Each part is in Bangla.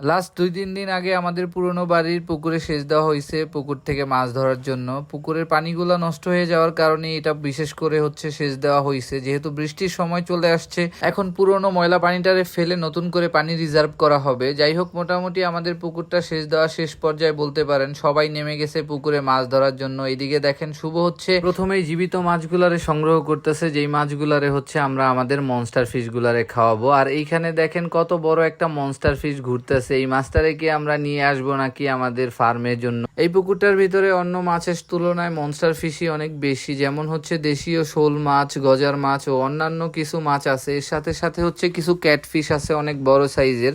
লাস্ট দুই, তিন দিন আগে আমাদের পুরনো বাড়ির পুকুরে সেচ দেওয়া হয়েছে পুকুর থেকে মাছ ধরার জন্য। পুকুরের পানিগুলো নষ্ট হয়ে যাওয়ার কারণে এটা বিশেষ করে হচ্ছে সেচ দেওয়া হয়েছে। যেহেতু বৃষ্টির সময় চলে আসছে, এখন পুরনো ময়লা পানিটারে ফেলে নতুন করে পানি রিজার্ভ করা হবে। যাই হোক, মোটামুটি আমাদের পুকুরটা সেচ দেওয়া শেষ পর্যায়ে বলতে পারেন, সবাই নেমে গেছে পুকুরে মাছ ধরার জন্য। এদিকে দেখেন, শুভ হচ্ছে। প্রথমেই জীবিত মাছগুলারে সংগ্রহ করতেছে, যেই মাছগুলারে হচ্ছে আমরা আমাদের মনস্টার ফিশ গুলারে খাওয়াবো। আর এইখানে দেখেন, কত বড় একটা মনস্টার ফিশ ঘুরতেছে। এই মাছটারে কি আমরা নিয়ে আসব নাকি আমাদের ফার্মের জন্য? এই পুকুরটার ভিতরে অন্য মাছের তুলনায় মনস্টার ফিশি অনেক বেশি, যেমন হচ্ছে দেশীয় শোল মাছ, গজার মাছ ও অন্যান্য কিছু মাছ আছে। এর সাথে সাথে হচ্ছে কিছু ক্যাটফিশ আছে, অনেক বড় সাইজের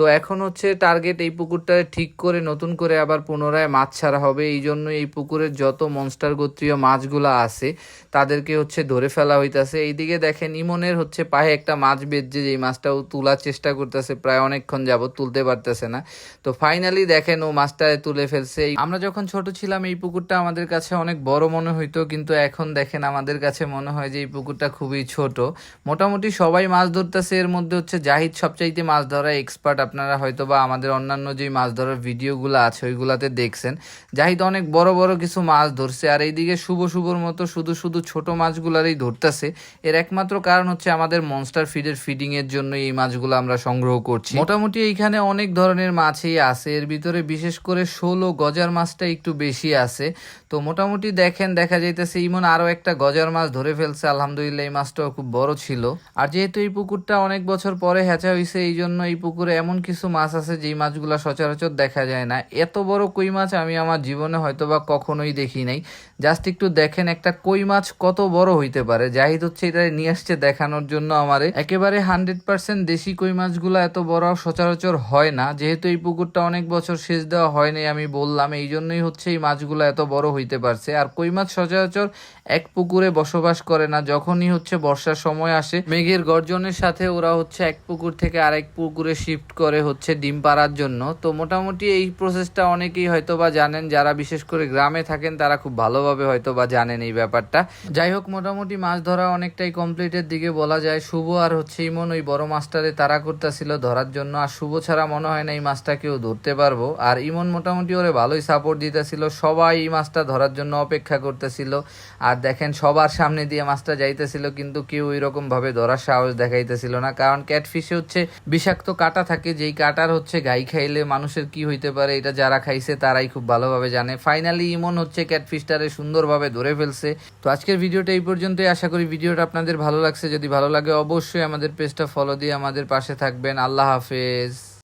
তো এখন হচ্ছে টার্গেট এই পুকুরটা ঠিক করে নতুন করে আবার পুনরায় মাছ ছাড়া হবে। এই জন্য এই পুকুরের যত মনস্টার গোত্রীয় মাছগুলো আছে, তাদেরকে হচ্ছে ধরে ফেলা হইতাছে। এইদিকে দেখেন ইমনের হচ্ছে পায়ে একটা মাছ বেঁধছে যে এই মাছটাও তোলার চেষ্টা করতেছে, প্রায় অনেকক্ষণ যাবত তুলতে পারতেছে না। তো ফাইনালি দেখেন ও মাছটা তুলে ফেলছে। আমরা যখন ছোট ছিলাম, এই পুকুরটা আমাদের কাছে অনেক বড় মনে হইতো, কিন্তু এখন দেখেন আমাদের কাছে মনে হয় যে এই পুকুরটা খুবই ছোট। মোটামুটি সবাই মাছ ধরতেছে, এর মধ্যে হচ্ছে জাহিদ সবচাইতে মাছ ধরা এক্সপার্ট আপনারা হয়তো বা আমাদের অন্যান্য যে মাছ ধরার ভিডিওগুলো আছে, ওইগুলাতে দেখছেন। জাহিদ অনেক বড় বড় কিছু মাছ ধরছে, আর এইদিকে শুভ, শুভর মতো শুধু শুধু ছোট মাছগুলারই ধরতেছে। এর একমাত্র কারণ হচ্ছে আমাদের মনস্টার ফিডের ফিডিং এর জন্য এই মাছগুলো আমরা সংগ্রহ করছি। মোটামুটি এইখানে অনেক ধরনের মাছই আছে, এর ভিতরে বিশেষ করে ও গজার মাছটা একটু বেশি আছে। তো মোটামুটি দেখেন, দেখা যাইতেছে ইমন আরও একটা গজার মাছ ধরে ফেলছে, আলহামদুলিল্লাহ এই মাছটাও খুব বড় ছিল। আর যেহেতু এই পুকুরটা অনেক বছর পরে হেঁচা হয়েছে এই জন্য এই পুকুরে এমন কিছু মাছ আছে যেই মাছগুলো সচরাচর দেখা যায় না। এত বড় কই মাছ আমি আমার জীবনে হয়তো বা কখনোই দেখি নাই। জাস্ট একটু দেখেন একটা কই মাছ কত বড় হইতে পারে। জাহিদ হচ্ছে এটা নিয়ে আসছে দেখানোর জন্য আমারে। একেবারে হান্ড্রেড পার্সেন্ট দেশি কই মাছগুলো এত বড় সচরাচর হয় না। যেহেতু এই পুকুরটা অনেক বছর সেচ দেওয়া হয়নি আমি বললাম এই জন্যই হচ্ছে এই মাছগুলো এত বড় হইতে পারছে। আর কই মাছ সচরাচর এক পুকুরে বসবাস করে না, যখনই হচ্ছে বর্ষার সময় আসে, মেঘের গর্জনের সাথে ওরা হচ্ছে এক পুকুর থেকে আরেক পুকুরে শিফট করে হচ্ছে ডিম পাড়ার জন্য। তো মোটামুটি এই প্রসেসটা অনেকেই হয়তো বা জানেন, যারা বিশেষ করে গ্রামে থাকেন, তারা খুব ভালোভাবে হয়তো বা জানেন এই ব্যাপারটা। যাই হোক, মোটামুটি মাছ ধরা অনেকটাই কমপ্লিটের দিকে বলা যায়। শুভ আর হচ্ছে ইমন, ওই বড় মাছটারে তারা করতেছিল ধরার জন্য। আর শুভ ছাড়া মনে হয় না এই মাছটা কেউ ধরতে পারব। আর ইমন মোটামুটি ওরে ভালোই সাপোর্ট দিতেছিল। সবাই এই মাছটা ধরার জন্য অপেক্ষা করতেছিল। আর দেখেন, সবার সামনে দিয়ে মাছটা যাইতেছিল, কিন্তু কেউ ওই রকম ভাবে ধরার সাহস দেখাইতেছিল না। কারণ ক্যাটফিশে হচ্ছে বিষাক্ত কাটা থাকে যেই কাটার হচ্ছে, গাই খাইলে মানুষের কি হইতে পারে, এটা যারা খাইছে তারাই খুব ভালোভাবে জানে। ফাইনালি ইমন হচ্ছে ক্যাটফিশটারে সুন্দরভাবে ধরে ফেলছে। তো আজকের ভিডিওটা এই পর্যন্তই। আশা করি ভিডিওটা আপনাদের ভালো লাগছে। যদি ভালো লাগে, অবশ্যই আমাদের পেজটা ফলো দিয়ে আমাদের পাশে থাকবেন। আল্লাহ হাফেজ।